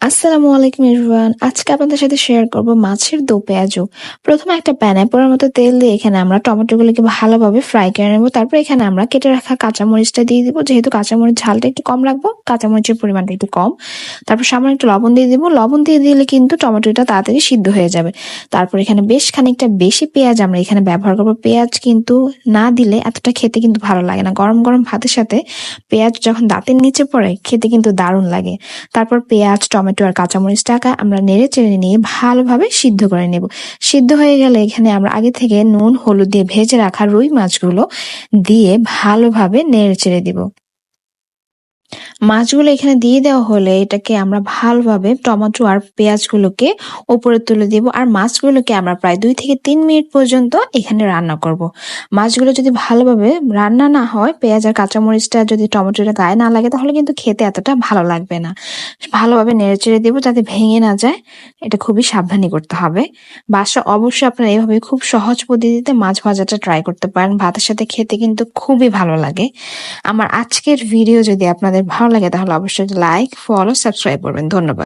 আসসালামু আলাইকুম ইরফান আজকে আপনাদের সাথে শেয়ার করব মাছের দো পেঁয়াজু। প্রথমে একটা প্যানে পরের মতো তেল দিয়ে এখানে আমরা টমেটোগুলোকে ভালোভাবে ফ্রাই করে নেব। তারপর এখানে আমরা কেটে রাখা কাঁচামরিচটা দিয়ে দিব। যেহেতু কাঁচামরিচ ঝালটা একটু কম রাখব, কাঁচামরিচের পরিমাণটা একটু কম। তারপর সামান্য একটু লবণ দিয়ে দিব। লবণ দিয়ে দিলে কিন্তু টমেটোটা তাড়াতাড়ি সিদ্ধ হয়ে যাবে। তারপর এখানে বেশ খানিকটা বেশি পেঁয়াজ আমরা এখানে ব্যবহার করব। পেঁয়াজ কিন্তু না দিলে এতটা খেতে কিন্তু ভালো লাগে না। গরম গরম ভাতের সাথে পেঁয়াজ যখন দাঁতের নিচে পড়ে, খেতে কিন্তু দারুণ লাগে। তারপর পেঁয়াজ, টমেটো আর কাঁচামরিচ টাকা আমরা নেড়ে চেড়ে নিয়ে ভালোভাবে সিদ্ধ করে নেব। সিদ্ধ হয়ে গেলে এখানে আমরা আগে থেকে নুন, হলুদ দিয়ে ভেজে রাখা রুই মাছগুলো দিয়ে ভালোভাবে নেড়ে চেড়ে দিব। মাছগুলো এখানে দিয়ে দেওয়া হলে এটাকে আমরা ভালোভাবে টমেটো আর পেঁয়াজগুলোকে উপরে তুলে দিব। আর মাছগুলোকে আমরা প্রায় দুই থেকে তিন মিনিট পর্যন্ত এখানে রান্না করব। মাছগুলো যদি ভালোভাবে রান্না না হয়, পেঁয়াজ আর কাঁচামরিচটা যদি টমেটোটা গায়ে না লাগে, তাহলে কিন্তু খেতে এতটা ভালো লাগবে না। ভালোভাবে নেড়ে চেড়ে দিব যাতে ভেঙে না যায়। এটা খুবই সাবধানী করতে হবে। বাসা অবশ্যই আপনারা এইভাবে খুব সহজ পদ্ধতিতে মাছ ভাজাটা ট্রাই করতে পারেন। ভাতের সাথে খেতে কিন্তু খুবই ভালো লাগে। আমার আজকের ভিডিও যদি আপনাদের ভালো লাগে তাহলে অবশ্যই লাইক ফলো সাবস্ক্রাইব করবেন। ধন্যবাদ।